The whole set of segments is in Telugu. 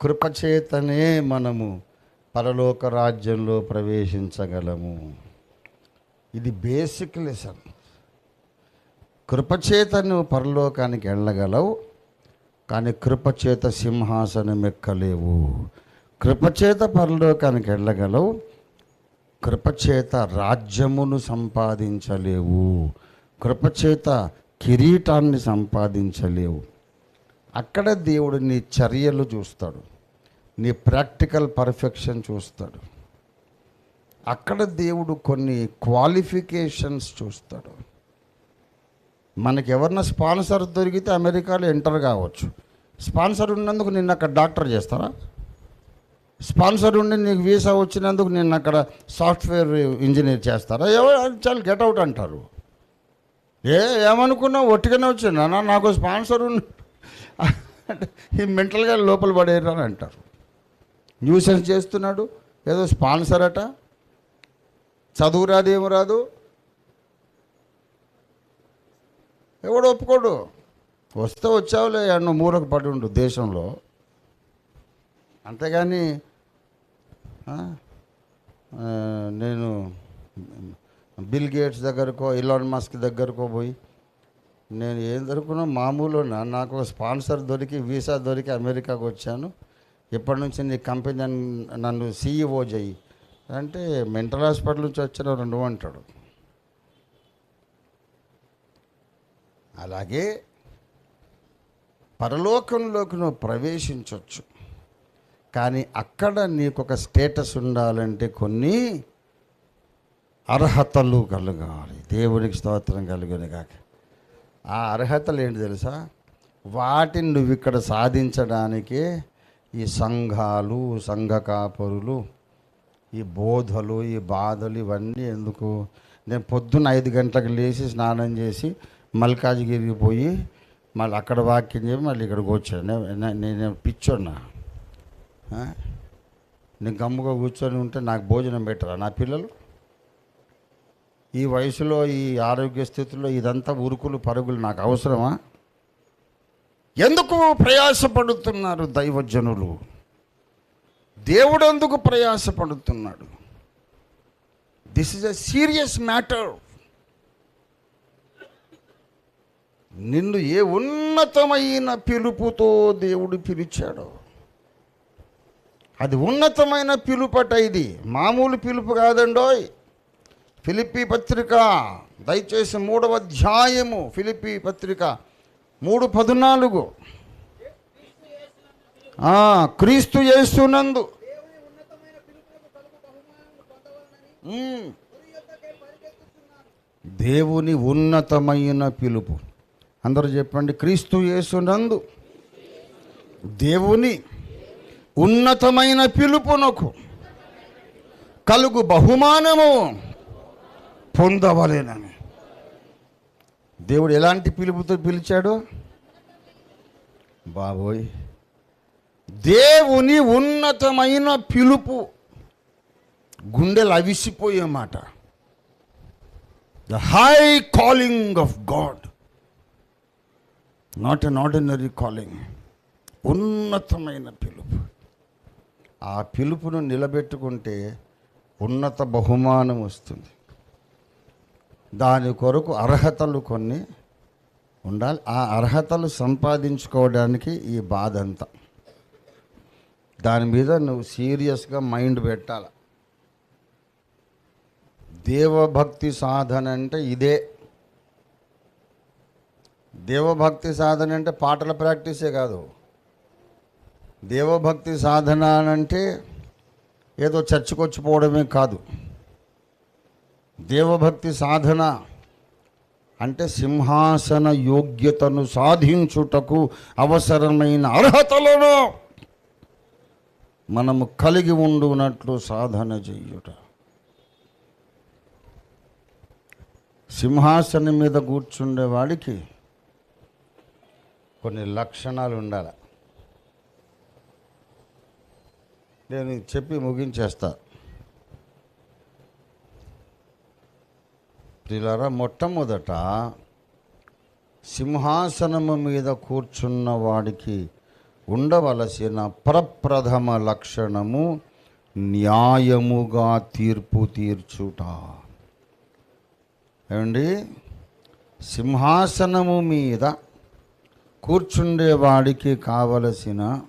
కృపచేతనే మనము పరలోక రాజ్యంలో ప్రవేశించగలము. ఇది బేసిక్ లెసన్. కృపచేత నువ్వు పరలోకానికి వెళ్ళగలవు కానీ కృపచేత సింహాసనం ఎక్కలేవు. కృపచేత పరలోకానికి వెళ్ళగలవు కృపచేత రాజ్యమును సంపాదించలేవు. కృపచేత కిరీటాన్ని సంపాదించలేవు. అక్కడ దేవుడు నీ చర్యలు చూస్తాడు. నీ ప్రాక్టికల్ పర్ఫెక్షన్ చూస్తాడు. అక్కడ దేవుడు కొన్ని క్వాలిఫికేషన్స్ చూస్తాడు. మనకి ఎవరన్నా స్పాన్సర్ దొరికితే అమెరికాలో ఎంటర్ కావచ్చు. స్పాన్సర్ ఉన్నందుకు నిన్ను అక్కడ డాక్టర్ చేస్తారా? స్పాన్సర్ ఉండి నీకు వీసా వచ్చినందుకు నిన్ను అక్కడ సాఫ్ట్వేర్ ఇంజనీర్ చేస్తారా? ఎవరు చాలా గెట్ అవుట్ అంటారు. ఏ ఏమనుకున్నావు? ఒట్టిగానే వచ్చిందా నాకు స్పాన్సర్ ఉన్న ఈ మెంటల్గా లోపల పడేరు అని అంటారు న్యూసెన్స్ చేస్తున్నాడు? ఏదో స్పాన్సర్ అట. చదువు రాదు ఏమి రాదు. ఎవడు ఒప్పుకోడు. వస్తే వచ్చావులే నువ్వు మూలకు పడి ఉండు దేశంలో. అంతేగాని నేను బిల్ గేట్స్ దగ్గరకో ఇలాన్ మస్క్ దగ్గరకో పోయి నేను ఏం దొరుకున్నా మామూలు నాకు ఒక స్పాన్సర్ దొరికి వీసా దొరికి అమెరికాకు వచ్చాను. ఇప్పటి నుంచి నీ కంపెనీ నన్ను- నన్ను సీఈఓ చెయ్యి. అంటే మెంటల్ హాస్పిటల్ నుంచి వచ్చిన రెండు అంటాడు. అలాగే పరలోకంలోకి నువ్వు ప్రవేశించవచ్చు కానీ అక్కడ నీకు ఒక స్టేటస్ ఉండాలంటే కొన్ని అర్హతలు కలగాలి. దేవునికి స్తోత్రం కలుగుని కాక ఆ అర్హతలు ఏంటి తెలుసా? వాటిని నువ్వు ఇక్కడ సాధించడానికి ఈ సంఘాలు సంఘ కాపరులు ఈ బోధలు ఈ బాధలు ఇవన్నీ ఎందుకు? నేను పొద్దున్న ఐదు గంటలకు లేచి స్నానం చేసి మల్కాజ్గిరికి పోయి మళ్ళీ అక్కడ వాక్యం చెప్పి మళ్ళీ ఇక్కడికి వచ్చాను. నేను పిచ్చోన్నా నేను గమ్ముగా కూర్చొని ఉంటే నాకు భోజనం పెట్టరా? నా పిల్లలు? ఈ వయసులో ఈ ఆరోగ్య స్థితిలో ఇదంతా ఉరుకులు పరుగులు నాకు అవసరమా? ఎందుకు ప్రయాసపడుతున్నారు దైవజనులు? దేవుడు ఎందుకు ప్రయాసపడుతున్నాడు? This is a serious matter నిన్ను ఏ ఉన్నతమైన పిలుపుతో దేవుడు పిలిచాడో? అది ఉన్నతమైన పిలుపట ఇది. మామూలు పిలుపు కాదండోయ్. ఫిలిపి పత్రిక దయచేసి మూడవ అధ్యాయము ఫిలిపి పత్రిక మూడు పద్నాలుగు. క్రీస్తు యేసునందు దేవుని ఉన్నతమైన పిలుపు. అందరూ చెప్పండి క్రీస్తు యేసునందు దేవుని ఉన్నతమైన పిలుపునకు కలుగు బహుమానము. పొందవలేనని. దేవుడు ఎలాంటి పిలుపుతో పిలిచాడు? బాబోయ్. దేవుని ఉన్నతమైన పిలుపు గుండెలు అవిసిపోయే మాట. The high calling of God not an ordinary calling ఉన్నతమైన పిలుపు. ఆ పిలుపును నిలబెట్టుకుంటే ఉన్నత బహుమానం వస్తుంది. దాని కొరకు అర్హతలు కొన్ని ఉండాలి. ఆ అర్హతలు సంపాదించుకోవడానికి ఈ బాధ అంతా. దాని మీద నువ్వు సీరియస్గా మైండ్ పెట్టాలి. దేవభక్తి సాధన అంటే ఇదే. దేవభక్తి సాధన అంటే పాటల ప్రాక్టీసే కాదు. దేవభక్తి సాధన అంటే ఏదో చర్చకొచ్చిపోవడమే కాదు. దేవభక్తి సాధన అంటే సింహాసన యోగ్యతను సాధించుటకు అవసరమైన అర్హతలను మనము కలిగి ఉండునట్లు సాధన చెయ్యుట సింహాసనం మీద కూర్చుండే వాడికి కొన్ని లక్షణాలు ఉండాలి. నేను చెప్పి ముగించేస్తాను ప్రియులారా మొట్టమొదట సింహాసనము మీద కూర్చున్న వాడికి ఉండవలసిన ప్రప్రథమ లక్షణము న్యాయముగా తీర్పు తీర్చుట. ఏమండి? సింహాసనము మీద కూర్చుండేవాడికి కావలసిన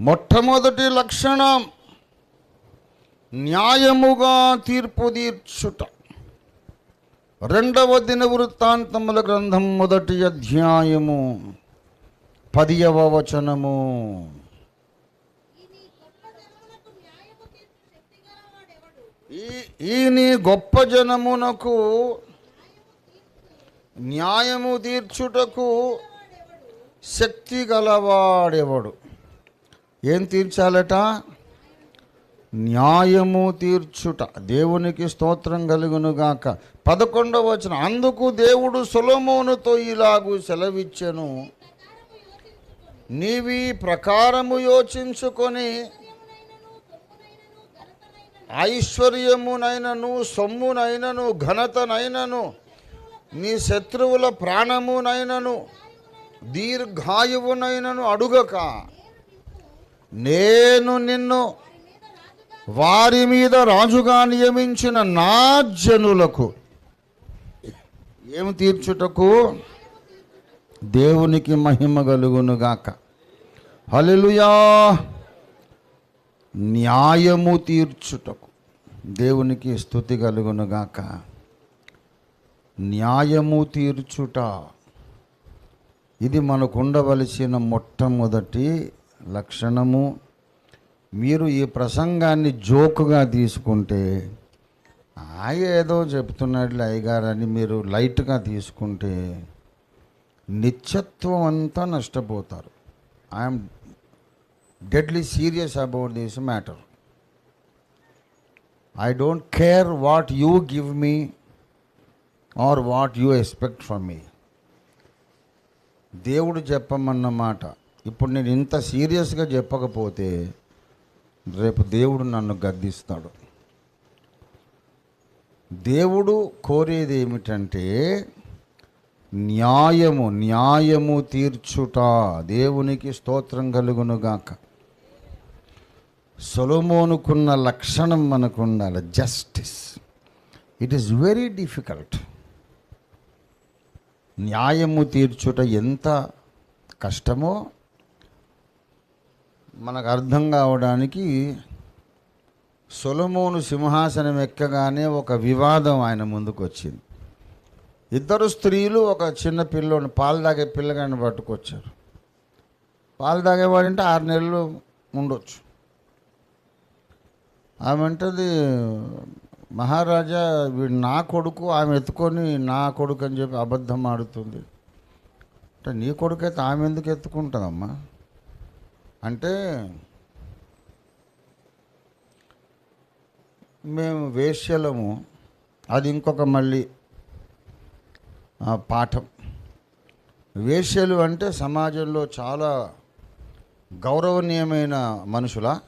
మొట్టమొదటి లక్షణం న్యాయముగా తీర్పు తీర్చుట. రెండవ దిన వృత్తాంతముల గ్రంథం మొదటి అధ్యాయము పదియవ వచనము. ఈ ఈ నీ గొప్ప జనమునకు న్యాయము తీర్చుటకు శక్తి గలవాడెవడు? ఏం తీర్చాలట? న్యాయము తీర్చుట దేవునికి స్తోత్రం కలుగునుగాక. పదకొండవ వచనం. అందుకు దేవుడు సులమోనుతో ఇలాగూ సెలవిచ్చెను. నీవి ప్రకారము యోచించుకొని ఐశ్వర్యమునైనను సొమ్మునైనను ఘనతనైనను నీ శత్రువుల ప్రాణమునైనను దీర్ఘాయువునైనను అడుగక. నేను నిన్ను వారి మీద రాజుగా నియమించిన నా జనులకు ఏమి తీర్చుటకు? దేవునికి మహిమ కలుగునుగాక హలెలుయా న్యాయము తీర్చుటకు దేవునికి స్థుతి కలుగునుగాక న్యాయము తీర్చుట. ఇది మనకు ఉండవలసిన మొట్టమొదటి లక్షణము. మీరు ఈ ప్రసంగాన్ని జోకుగా తీసుకుంటే ఆ ఏదో చెప్తున్నాడు అయ్యగారని మీరు లైట్గా తీసుకుంటే నిత్యత్వం అంతా నష్టపోతారు. I'm deadly serious about this matter. I don't care what you give me or what you expect from me. దేవుడు చెప్పమన్నమాట. ఇప్పుడు నేను ఇంత సీరియస్గా చెప్పకపోతే రేపు దేవుడు నన్ను గద్దిస్తాడు. దేవుడు కోరేది ఏమిటంటే న్యాయము న్యాయము తీర్చుట దేవునికి స్తోత్రం కలుగునుగాక. సొలమోనుకున్న లక్షణం మనకు ఉండాలి justice. It is very difficult న్యాయము తీర్చుట ఎంత కష్టమో మనకు అర్థం కావడానికి సొలమోను సింహాసనం ఎక్కగానే ఒక వివాదం ఆయన ముందుకు వచ్చింది ఇద్దరు స్త్రీలు ఒక చిన్న పిల్లోని పాలు తాగే పిల్లగాని పట్టుకొచ్చారు. పాలు తాగేవాడంటే ఆరు నెలలు ఉండొచ్చు. ఆమె అంటది మహారాజా వీడు నా కొడుకు ఆమె ఎత్తుకొని నా కొడుకు అని చెప్పి అబద్ధం ఆడుతుంది. అంటే నీ కొడుకు అయితే ఆమె ఎందుకు ఎత్తుకుంటుందమ్మా? అంటే మేము వేశ్యలము అది ఇంకొక మళ్ళీ పాఠం. వేశ్యలు అంటే సమాజంలో చాలా గౌరవనీయమైన మనుషులా?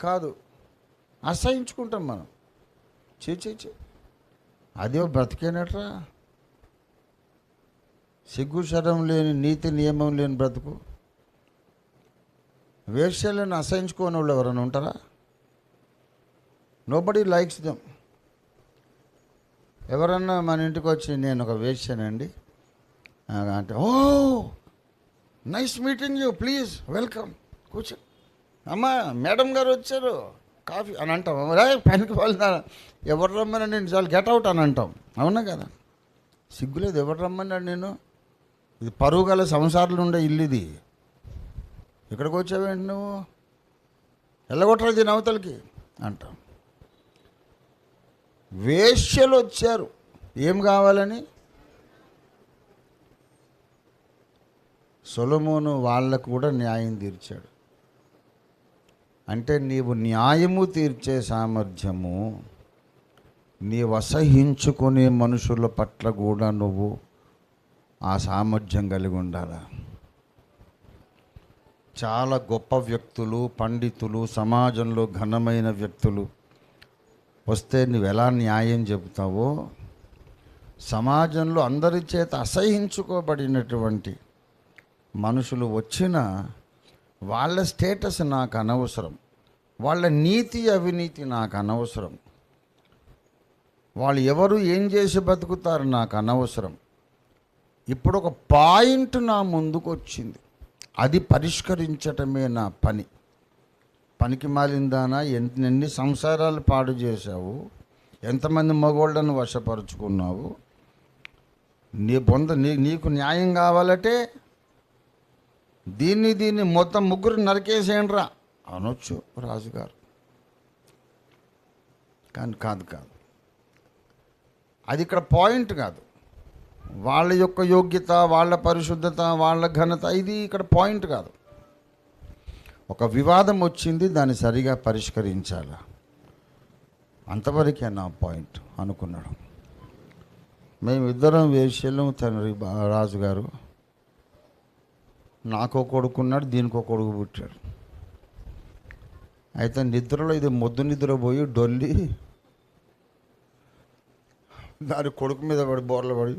కాదు. అసహించుకుంటాం మనం. చే చే చే అదే బ్రతికేనట్రా? సిగ్గు శరం లేని నీతి నియమం లేని బ్రతుకు. వేశ్యలను అసహించుకోని వాళ్ళు ఎవరైనా ఉంటారా? నోబడి లైక్స్ దెమ్ ఎవరన్నా మన ఇంటికి వచ్చి నేను ఒక వేశ్యనండి అంటే ఓ nice meeting you please welcome కూర్చో. అమ్మా మేడం గారు వచ్చారు కాఫీ. అని అంటాం. పనికి వాళ్ళ ఎవరు రమ్మని నేను చాలా గెట్ అవుట్ అని అంటాం. అవునా కదా? సిగ్గులేదు ఎవరు రమ్మన్నాడు నేను ఇది పరువు గల సంసారాలు ఉండే ఇల్లు ఇది. ఇక్కడికి వచ్చావేంటి నువ్వు? ఎల్లగొట్టరా దీని అవతలకి అంటాం. వేశ్యలు వచ్చారు. ఏం కావాలని? సొలమును వాళ్ళకు కూడా న్యాయం తీర్చాడు. అంటే నీవు న్యాయము తీర్చే సామర్థ్యము నీవు అసహించుకునే మనుషుల పట్ల కూడా నువ్వు ఆ సామర్థ్యం కలిగి ఉండాలా? చాలా గొప్ప వ్యక్తులు పండితులు సమాజంలో ఘనమైన వ్యక్తులు. వస్తే నువ్వు ఎలా న్యాయం చెబుతావో సమాజంలో అందరి చేత అసహించుకోబడినటువంటి మనుషులు వచ్చిన వాళ్ళ స్టేటస్ నాకు అనవసరం. వాళ్ళ నీతి అవినీతి నాకు అనవసరం. వాళ్ళు ఎవరు ఏం చేసి బతుకుతారు నాకు అనవసరం. ఇప్పుడు ఒక పాయింట్ నా ముందుకు వచ్చింది అది పరిష్కరించటమే నా పని. పనికి మాలిందానా? ఎన్ని ఎన్ని సంసారాలు పాడు చేశావు? ఎంతమంది మగోళ్ళను వశపరుచుకున్నావు? నీ పొంద నీ నీకు న్యాయం కావాలంటే దీన్ని దీన్ని మొత్తం ముగ్గురు నరికేసేయండిరా అనొచ్చు రాజుగారు. కానీ కాదు కాదు. అది ఇక్కడ పాయింట్ కాదు. వాళ్ళ యొక్క యోగ్యత వాళ్ళ పరిశుద్ధత వాళ్ళ ఘనత ఇది ఇక్కడ పాయింట్ కాదు. ఒక వివాదం వచ్చింది దాన్ని సరిగా పరిష్కరించాల? అంతవరకే నా పాయింట్ అనుకున్నాడు. మేమిద్దరం వేశ్యలు తండ్రి రాజుగారు. నాకో కొడుకున్నాడు దీనికో కొడుకు పుట్టాడు. అయితే నిద్రలో ఇది మొద్దు నిద్ర పోయి డొల్లి దాని కొడుకు మీద పడి బోర్లు పడి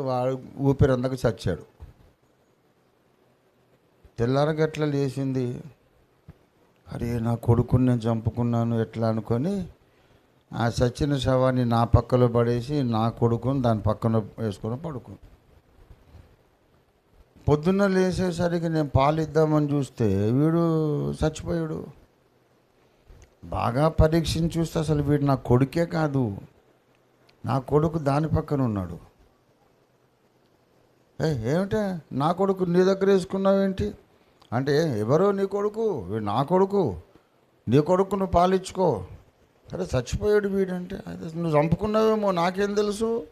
వాడు ఊపిరి అందక చచ్చాడు తెల్లారగట్ల లేచింది అరే నా కొడుకుని నేను చంపుకున్నాను ఎట్లా అనుకొని ఆ చచ్చిన శవాన్ని నా పక్కలో పడేసి నా కొడుకుని దాని పక్కన వేసుకొని పడుకుంది పొద్దున్న లేచేసరికి నేను పాలు ఇద్దామని చూస్తే వీడు చచ్చిపోయాడు. బాగా పరీక్షించి చూస్తే అసలు వీడు నా కొడుకే కాదు. నా కొడుకు దాని పక్కన ఉన్నాడు. ఏ ఏమిటే? నా కొడుకు నీ దగ్గర వేసుకున్నావేంటి? అంటే ఎవరో నీ కొడుకు? వీడు నా కొడుకు. నీ కొడుకు నువ్వు పాలిచ్చుకో. అరే చచ్చిపోయాడు వీడంటే. అదే నువ్వు చంపుకున్నావేమో నాకేం తెలుసు?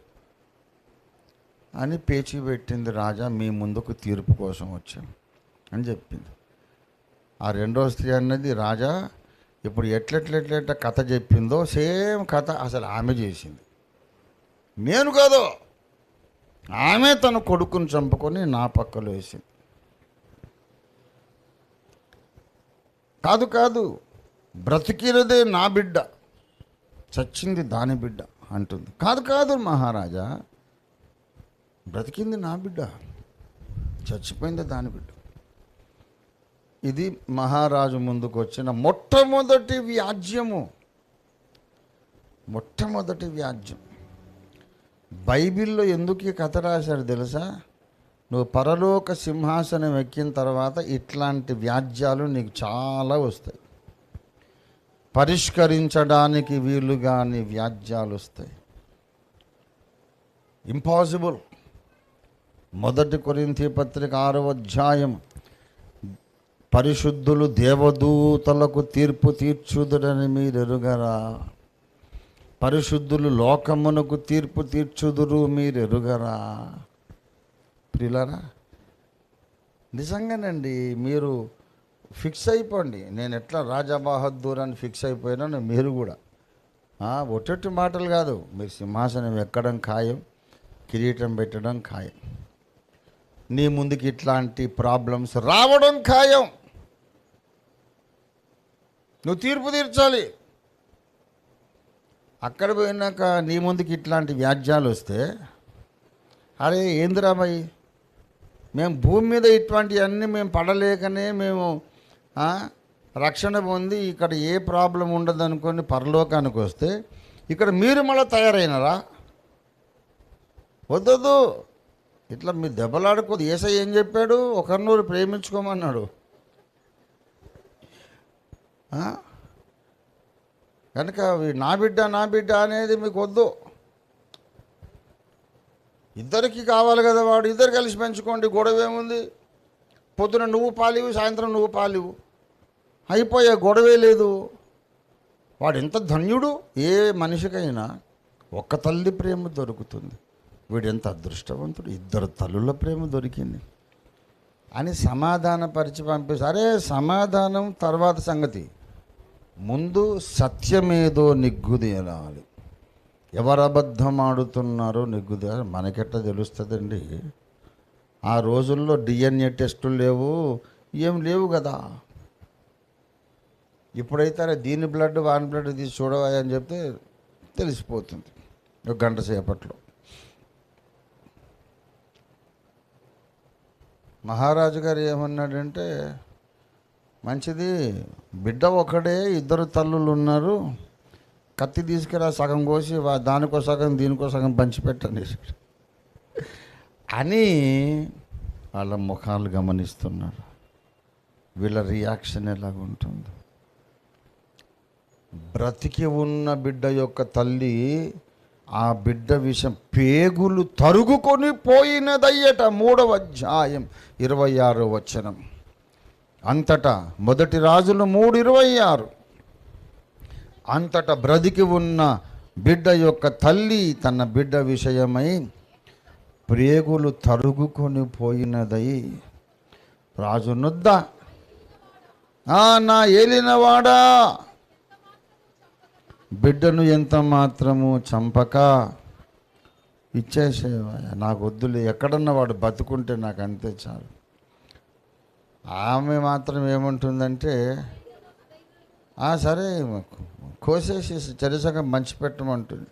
అని పేచి పెట్టింది రాజా మీ ముందుకు తీర్పు కోసం వచ్చాం అని చెప్పింది. ఆ రెండో స్త్రీ అన్నది రాజా ఇప్పుడు ఎట్లెట్లెట్లెట్ల కథ చెప్పిందో సేమ్ కథ అసలు ఆమె చేసింది. నేను కాదు ఆమె తన కొడుకుని చంపుకొని నా పక్కలో వేసింది. కాదు కాదు బ్రతికినదే నా బిడ్డ చచ్చింది దాని బిడ్డ అంటుంది. కాదు కాదు మహారాజా బ్రతికింది నా బిడ్డ చచ్చిపోయింది దాని బిడ్డ. ఇది మహారాజు ముందుకు వచ్చిన మొట్టమొదటి వ్యాజ్యము. మొట్టమొదటి వ్యాజ్యం. బైబిల్లో ఎందుకు ఈ కథ రాశారు తెలుసా? నువ్వు పరలోక సింహాసనం ఎక్కిన తర్వాత ఇట్లాంటి వ్యాజ్యాలు నీకు చాలా వస్తాయి. పరిష్కరించడానికి వీలు కాని వ్యాజ్యాలు వస్తాయి. ఇంపాసిబుల్. మొదటి కొరింతి పత్రిక ఆరవ అధ్యాయం పరిశుద్ధులు దేవదూతలకు తీర్పు తీర్చుదురని మీరు ఎరుగరా పరిశుద్ధులు లోకమునకు తీర్పు తీర్చుదురు మీరు ఎరుగరా ప్రియులారా నిజంగానండి మీరు ఫిక్స్ అయిపోండి. నేను ఎట్లా రాజా బహద్దూర్ అని ఫిక్స్ అయిపోయినాను మీరు కూడా. ఒట్టొట్టి మాటలు కాదు. మీరు సింహాసనం ఎక్కడం ఖాయం కిరీటం పెట్టడం ఖాయం. నీ ముందుకి ఇట్లాంటి ప్రాబ్లమ్స్ రావడం ఖాయం. నువ్వు తీర్పు తీర్చాలి. అక్కడ పోయినాక నీ ముందుకి ఇట్లాంటి వ్యాజ్యాలు వస్తే అరే ఏందిరా మేము భూమి మీద ఇటువంటివన్నీ మేము పడలేకనే మేము రక్షణ పొంది ఇక్కడ ఏ ప్రాబ్లం ఉండదు అనుకొని పరలోకానికి వస్తే ఇక్కడ మీరు మళ్ళీ తయారైనరా? వద్దొద్దు. ఇట్లా మీరు దెబ్బలాడకూడదు. ఏసై ఏం చెప్పాడు? ఒకరినూరు ప్రేమించుకోమన్నాడు. కనుక నా బిడ్డ నా బిడ్డ అనేది మీకు వద్దు ఇద్దరికి కావాలి కదా వాడు ఇద్దరు కలిసి పెంచుకోండి గొడవ ఏముంది? పొద్దున నువ్వు పాలివు సాయంత్రం నువ్వు పాలివు. అయిపోయే గొడవే లేదు. వాడు ఎంత ధన్యుడు? ఏ మనిషికైనా ఒక్క తల్లి ప్రేమ దొరుకుతుంది. వీడు ఎంత అదృష్టవంతుడు? ఇద్దరు తల్లుల ప్రేమ దొరికింది. అని సమాధానపరిచి పంపేసి అరే సమాధానం తర్వాత సంగతి. ముందు సత్యమేదో నిగ్గుదేలాలి. ఎవరు అబద్ధం ఆడుతున్నారో నిగ్గుదే మనకెట్లా తెలుస్తుందండి? ఆ రోజుల్లో డిఎన్ఏ టెస్టులు లేవు ఏం లేవు కదా. ఇప్పుడైతే అరే దీని బ్లడ్ వాని బ్లడ్ తీసి చూడవా అని చెప్తే తెలిసిపోతుంది ఒక గంట సేపట్లో. మహారాజు గారు ఏమన్నాడంటే మంచిది. బిడ్డ ఒకడే ఇద్దరు తల్లులు ఉన్నారు కత్తి తీసుకురా సగం కోసి వా- దానికో సగం దీనికో సగం పంచిపెట్టండి. అని వాళ్ళ ముఖాలు గమనిస్తున్నారు. వీళ్ళ రియాక్షన్ ఎలాగుంటుంది బ్రతికి ఉన్న బిడ్డ యొక్క తల్లి ఆ బిడ్డ విషయం పేగులు తరుగుకొని పోయినదయ్యట మూడవ అధ్యాయం ఇరవై ఆరో వచనం. అంతటా మొదటి రాజులు మూడు ఇరవై ఆరు అంతటా బ్రతికి ఉన్న బిడ్డ యొక్క తల్లి తన బిడ్డ విషయమై ప్రేగులు తరుగుకొని పోయినదై రాజునుద్ద నా ఏలినవాడా బిడ్డను ఎంత మాత్రము చంపక? ఇచ్చేసేవా నాకు వద్దులే ఎక్కడన్నా వాడు బతుకుంటే నాకు అంతే చాలు. ఆమె మాత్రం ఏముంటుందంటే సరే కోసేసి చెరసగా మంచి పెట్టమంటుంది.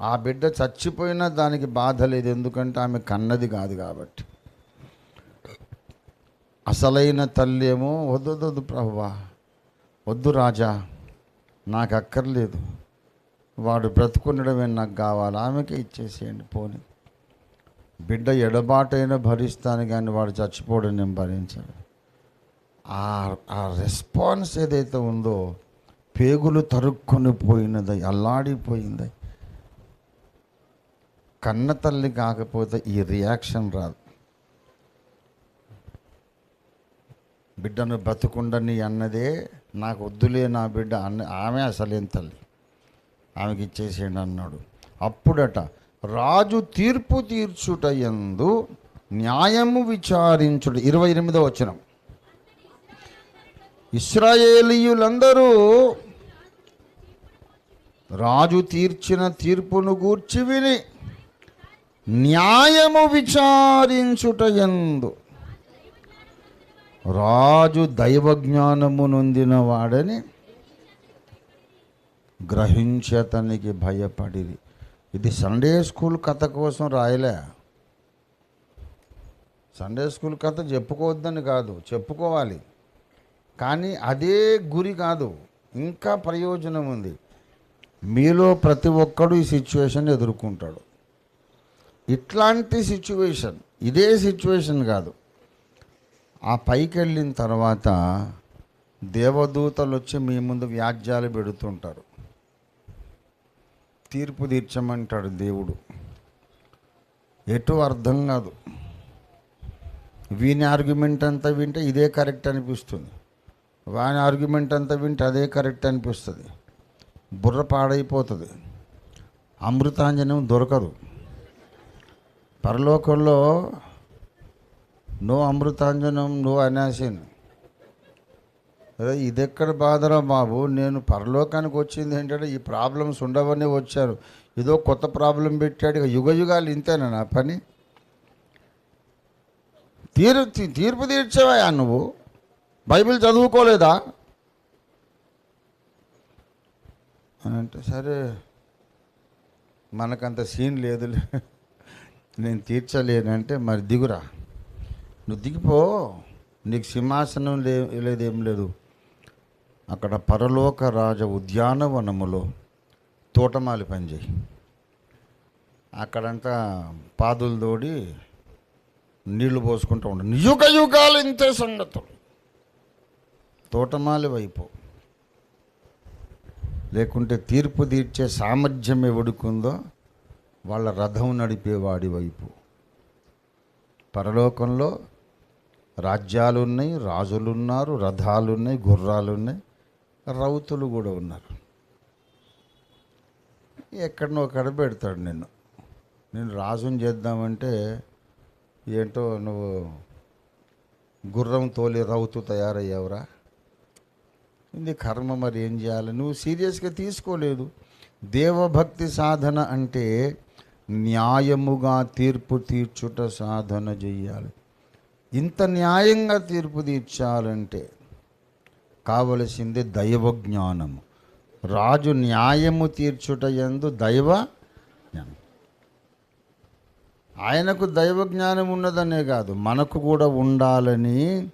ఆ బిడ్డ చచ్చిపోయినా దానికి బాధ లేదు ఎందుకంటే ఆమె కన్నది కాదు కాబట్టి. అసలైన తల్లి ఏమో వద్దు వద్దు, ప్రభువా వద్దు రాజా నాకు అక్కర్లేదు. వాడు బ్రతుకుండడమే నాకు కావాలి ఆమెకే ఇచ్చేసేయండి పోనీ. బిడ్డ ఎడబాటైనా భరిస్తాను కానీ వాడు చచ్చిపోవడం నేను భరించాను. ఆ రెస్పాన్స్ ఏదైతే ఉందో పేగులు తరుక్కొని పోయినది అల్లాడిపోయింది. కన్న తల్లి కాకపోతే ఈ రియాక్షన్ రాదు. బిడ్డను బతుకుండని అన్నదే నాకు వద్దులే నా బిడ్డ అన్న ఆమె అసలేం తల్లి? ఆమెకి ఇచ్చేసేయండి అన్నాడు. అప్పుడట రాజు తీర్పు తీర్చుటయందు న్యాయము విచారించుట. ఇరవై ఎనిమిదో వచనం. ఇస్రాయేలీయులందరూ రాజు తీర్చిన తీర్పును గూర్చి విని న్యాయము విచారించుట యందు రాజు దైవజ్ఞానము నొందిన వాడని గ్రహించతనికి భయపడిరి. ఇది సండే స్కూల్ కథ కోసం రాయలే. సండే స్కూల్ కథ చెప్పుకోవద్దని కాదు చెప్పుకోవాలి. కానీ అదే గురి కాదు ఇంకా ప్రయోజనం ఉంది. మీలో ప్రతి ఒక్కడు ఈ సిచ్యువేషన్ ఎదుర్కొంటాడు. ఇట్లాంటి సిచ్యువేషన్ ఇదే సిచ్యువేషన్ కాదు. ఆ పైకి వెళ్ళిన తర్వాత దేవదూతలు వచ్చి మీ ముందు వ్యాజ్యాలు పెడుతుంటారు. తీర్పు తీర్చమంటాడు దేవుడు. ఎటు అర్థం కాదు. వీని ఆర్గ్యుమెంట్ అంతా వింటే ఇదే కరెక్ట్ అనిపిస్తుంది. వాని ఆర్గ్యుమెంట్ అంతా వింటే అదే కరెక్ట్ అనిపిస్తుంది. బుర్ర పాడైపోతుంది. అమృతాంజనం దొరకదు. పరలోకంలో నో అమృతాంజనం నో అనాసిన్. ఇది ఎక్కడ బాధరా బాబు? నేను పరలోకానికి వచ్చింది ఏంటంటే ఈ ప్రాబ్లమ్స్ ఉండవని వచ్చారు. ఏదో కొత్త ప్రాబ్లం పెట్టాడు. ఇక యుగ యుగాలు ఇంతేనా నా పని? తీరు తీ- తీర్పు తీర్చేవా నువ్వు? బైబిల్ చదువుకోలేదా? అని అంటే సరే మనకంత సీన్ లేదులే. నేను తీర్చలేనంటే మరి దిగురా. నువ్వు దిగిపో. నీకు సింహాసనం లే లేదేం లేదు. అక్కడ పరలోక రాజ ఉద్యానవనములో తోటమాలి పనిచేయి. అక్కడంతా పాదులు తోడి నీళ్ళు పోసుకుంటూ ఉండు. యుగ యుగాలు ఇంతే సంగతులు. తోటమాలి వైపు. లేకుంటే తీర్పు తీర్చే సామర్థ్యం ఎవడుకుందో వాళ్ళ రథం నడిపేవాడి వైపు. పరలోకంలో రాజ్యాలున్నాయి రాజులున్నారు రథాలున్నాయి గుర్రాలున్నాయి. రౌతులు కూడా ఉన్నారు. ఎక్కడనో అక్కడ పెడతాడు నిన్ను. నేను రాజుని చేద్దామంటే ఏంటో నువ్వు గుర్రం తోలి రౌతు తయారయ్యావురా. ఇది కర్మ మరి ఏం చేయాలి? నువ్వు సీరియస్గా తీసుకోలేదు. దేవభక్తి సాధన అంటే న్యాయముగా తీర్పు తీర్చుట సాధన చెయ్యాలి ఇంత న్యాయంగా తీర్పు తీర్చాలంటే కావలసింది దైవ జ్ఞానము. రాజు న్యాయము తీర్చుట ఎందు దైవ జ్ఞానం. ఆయనకు దైవ జ్ఞానం ఉన్నదనే కాదు మనకు కూడా ఉండాలని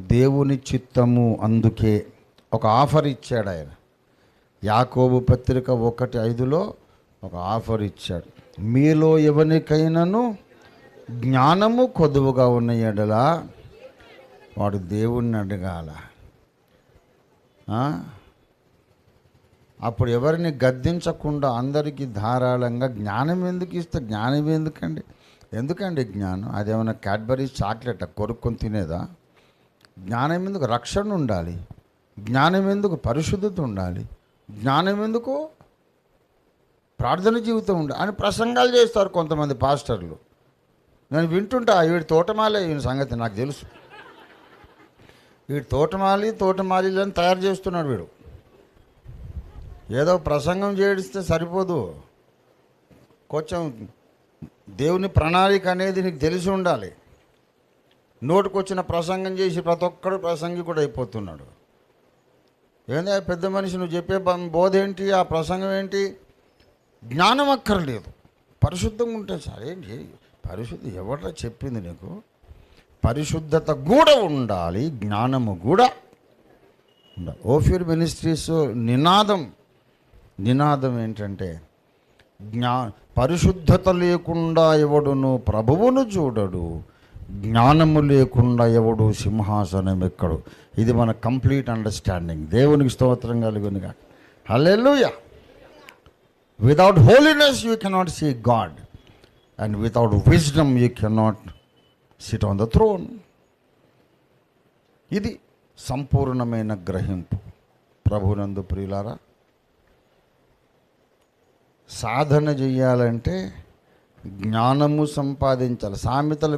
దేవుని చిత్తము అందుకే ఒక ఆఫర్ ఇచ్చాడు ఆయన. యాకోబు పత్రిక ఒకటి ఐదులో ఒక ఆఫర్ ఇచ్చాడు. మీలో ఎవరికైనాను జ్ఞానము కొదువుగా ఉన్న ఎడల వాడు దేవుణ్ణి అడగాల. అప్పుడు ఎవరిని గద్దించకుండా అందరికీ ధారాళంగా జ్ఞానం ఎందుకు ఇస్తే జ్ఞానం ఎందుకండి? ఎందుకండి జ్ఞానం? అదేమైనా క్యాడ్బరీ చాక్లెట్? కొరుక్కొని తినేదా? జ్ఞానం ఎందుకు? రక్షణ ఉండాలి. జ్ఞానం ఎందుకు? పరిశుద్ధత ఉండాలి. జ్ఞానం ఎందుకు? ప్రార్థన జీవితం ఉండాలి. అని ప్రసంగాలు చేస్తారు కొంతమంది పాస్టర్లు. నేను వింటుంటా వీడి తోటమాలే ఈయన సంగతి నాకు తెలుసు. వీడు తోటమాలి తోటమాలిలను తయారు చేస్తున్నాడు వీడు. ఏదో ప్రసంగం చేడిస్తే సరిపోదు. కొంచెం దేవుని ప్రణాళిక అనేది నీకు తెలిసి ఉండాలి. నోటికొచ్చిన ప్రసంగం చేసి ప్రతి ఒక్కడు ప్రసంగి కూడా అయిపోతున్నాడు ఏంది ఆ పెద్ద మనిషి నువ్వు చెప్పే బోధ ఏంటి ఆ ప్రసంగం ఏంటి? జ్ఞానం అక్కర్లేదు పరిశుద్ధంగా ఉంటే సరే ఏంటి? పరిశుద్ధి ఎవరా చెప్పింది నీకు? పరిశుద్ధత కూడా ఉండాలి జ్ఞానము కూడా ఉండాలి. ఓఫ్యూర్ మినిస్ట్రీస్ నినాదం. నినాదం ఏంటంటే జ్ఞా పరిశుద్ధత లేకుండా ఎవడును ప్రభువును చూడడు జ్ఞానము లేకుండా ఎవడు సింహాసనం ఎక్కడు. ఇది మన కంప్లీట్ అండర్స్టాండింగ్. దేవునికి స్తోత్రం కలుగునిగా. Hallelujah without holiness you cannot see God and without wisdom you cannot sit on the throne ఇది సంపూర్ణమైన గ్రహింపు. ప్రభునందు ప్రియులారా సాధన చేయాలంటే జ్ఞానము సంపాదించాలి సామెతలు